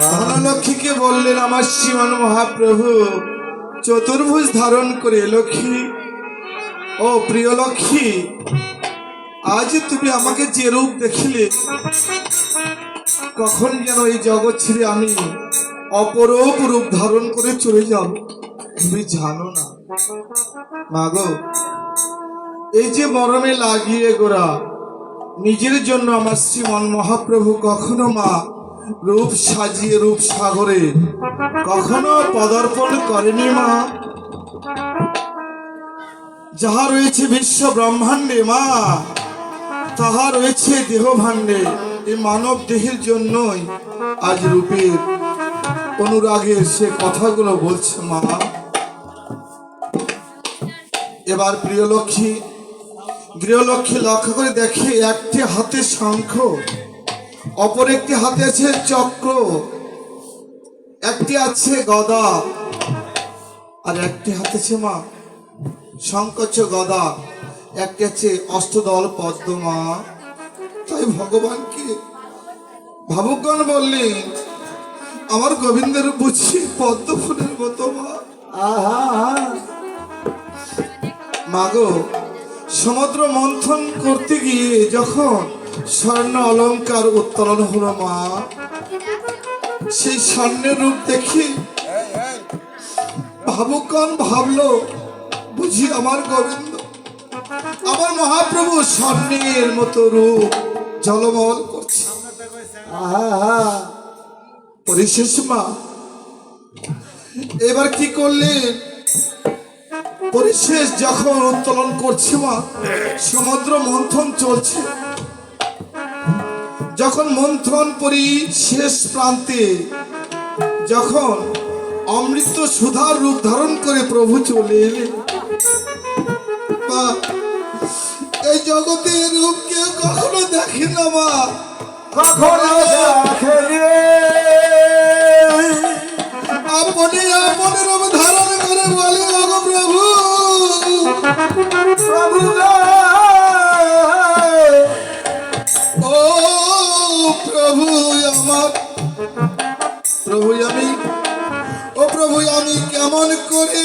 ধনলক্ষ্মীকে বললেন, আমার শ্রীমান মহাপ্রভু, চতুর্ভুজ ধারণ করে লক্ষ্মী ও প্রিয় লক্ষ্মী, আজ তুমি আমাকে যে রূপ দেখিলে, কখন যেন এই জগৎ ছেড়ে আমি অপরূপ রূপ ধারণ করে চলে যাব? তুমি জানো না। মাগো এই যে মরমে লাগিয়ে গোরা, নিজের জন্য আমার শ্রীমন মহাপ্রভু কখনো মা রূপ সাজিয়ে রূপ সাগরে কখনো পদার্পণ করেনি মা। যাহা রয়েছে বিশ্ব ব্রহ্মাণ্ডে মা, তাহা রয়েছে দেহ ভাণ্ডে এই মানব দেহের জন্যই আজ রূপের অনুরাগের সে কথাগুলো বলছে মা। এবার প্রিয় লক্ষ্মী গৃহলক্ষ্মী লক্ষ্য করে দেখে, একটি হাতে শঙ্খ, অপর একটি হাতে আছে চক্র, একটি আছে গদা, আর একটি হাতে আছে মা, শঙ্খ হচ্ছে গদা, একটি আছে অষ্টদল পদ্মমা। তাই ভগবানকে ভাবুকগণ বললেন, আমার গোবিন্দের বুঝি পদ্ম ফুলের মতো মা? মাগো, সমুদ্র মন্থন করতে গিয়ে যখন স্বর্ণ অলংকার উত্তোলন হলো মা, সেই স্বর্ণের রূপ দেখি ভাবুকন ভাবলো, বুঝি আমার গোবিন্দ, আমার মহাপ্রভু স্বর্ণের মতো রূপ জলমল করছে। পরিশেষ মা, এবার কি করলেন? পরিশেষ যখন উত্তোলন করছে মা সমুদ্র মন্থন চলছে। যখন মন্থন পরি শেষ প্রান্তে যখন অমৃত সুধার রূপ ধারণ করে প্রভু চলে এলেন। এই জগতের রূপ কেউ কখনো দেখে না মা। কখনো আপনি আপনি প্রভু ও প্রভু আমার প্রভু আমি ও প্রভু আমি কেমন করে